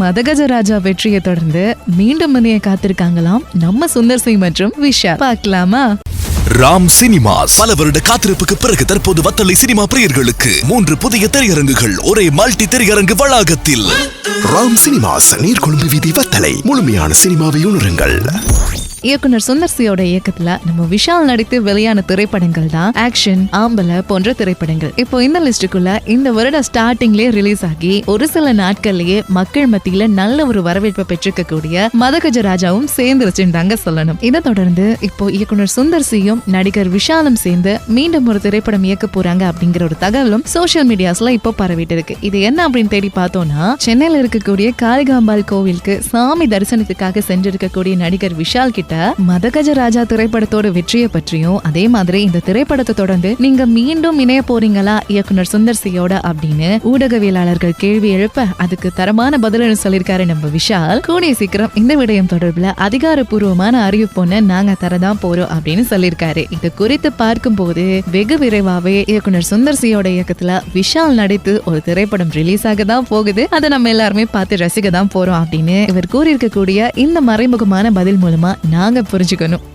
மதகஜராஜா வெற்றியை தொடர்ந்து மீண்டும் இணைய காத்திருக்காங்களாம் நம்ம சுந்தர் சிங் மற்றும் விஷா. பார்க்கலாமா? ராம் சினிமாஸ். பல வருட காத்திருப்புக்கு பிறகு தற்போது வத்தலை சினிமா பிரியர்களுக்கு மூன்று புதிய திரையரங்குகள் ஒரே மல்டி திரையரங்கு வளாகத்தில். ராம் சினிமாஸ் நீர்கொழும்பு வீதி வத்தலை. முழுமையான சினிமாவை உணருங்கள். இயக்குனர் சுந்தர் சியோட இயக்கத்துல நம்ம விஷால் நடித்து வெளியான திரைப்படங்கள் தான் ஆக்ஷன் ஆம்பல போன்ற திரைப்படங்கள். இப்போ இந்த லிஸ்டுக்குள்ள இந்த வருட ஸ்டார்டிங்லயே ரிலீஸ் ஆகி ஒரு சில நாட்கள்லயே மக்கள் மத்தியில நல்ல ஒரு வரவேற்பை பெற்றிருக்கக்கூடிய மதகஜ ராஜாவும் சேர்ந்துருச்சுன்னு தாங்க சொல்லணும். இதை தொடர்ந்து இப்போ இயக்குனர் சுந்தர் சியும் நடிகர் விஷாலும் சேர்ந்து மீண்டும் ஒரு திரைப்படம் இயக்க போறாங்க அப்படிங்கிற ஒரு தகவலும் சோஷியல் மீடியாஸ்ல இப்போ பரவிட்டு இருக்கு. இது என்ன அப்படின்னு தேடி பார்த்தோம்னா சென்னையில இருக்கக்கூடிய காளிகாம்பாள் கோவிலுக்கு சாமி தரிசனத்துக்காக சென்றிருக்கக்கூடிய நடிகர் விஷால் கிட்ட மதகஜ ராஜா திரைப்படத்தோட வெற்றியை பற்றியும் அதே மாதிரி இந்த திரைப்படத்தை தொடர்ந்து நீங்க மீண்டும் இணைய போறீங்களா? இயக்குனர் சுந்தர் சியோட அப்படின்னு ஊடகவியலாளர்கள் கேள்வி எழுப்ப அதுக்கு தரமான பதிலன்னு சொல்லியிருக்காரு நம்ம விஷால். கூடிய சீக்கிரம் இந்த விடயம் தொடர்புல அதிகாரப்பூர்வமான அறிவிப்பு நாங்க தரதான் போறோம் அப்படின்னு சொல்லியிருக்காரு. இது குறித்து பார்க்கும் போது வெகு விரைவாவே இயக்குனர் சுந்தர் சியோட இயக்கத்துல விஷால் நடித்து ஒரு திரைப்படம் ரிலீஸ் ஆக தான் போகுது. அதை நம்ம எல்லாருமே பார்த்து ரசிக்க தான் போறோம் அப்படின்னு இவர் கூறியிருக்கக்கூடிய இந்த மறைமுகமான பதில் மூலமா நாங்கள் புரிஞ்சுக்கணும்.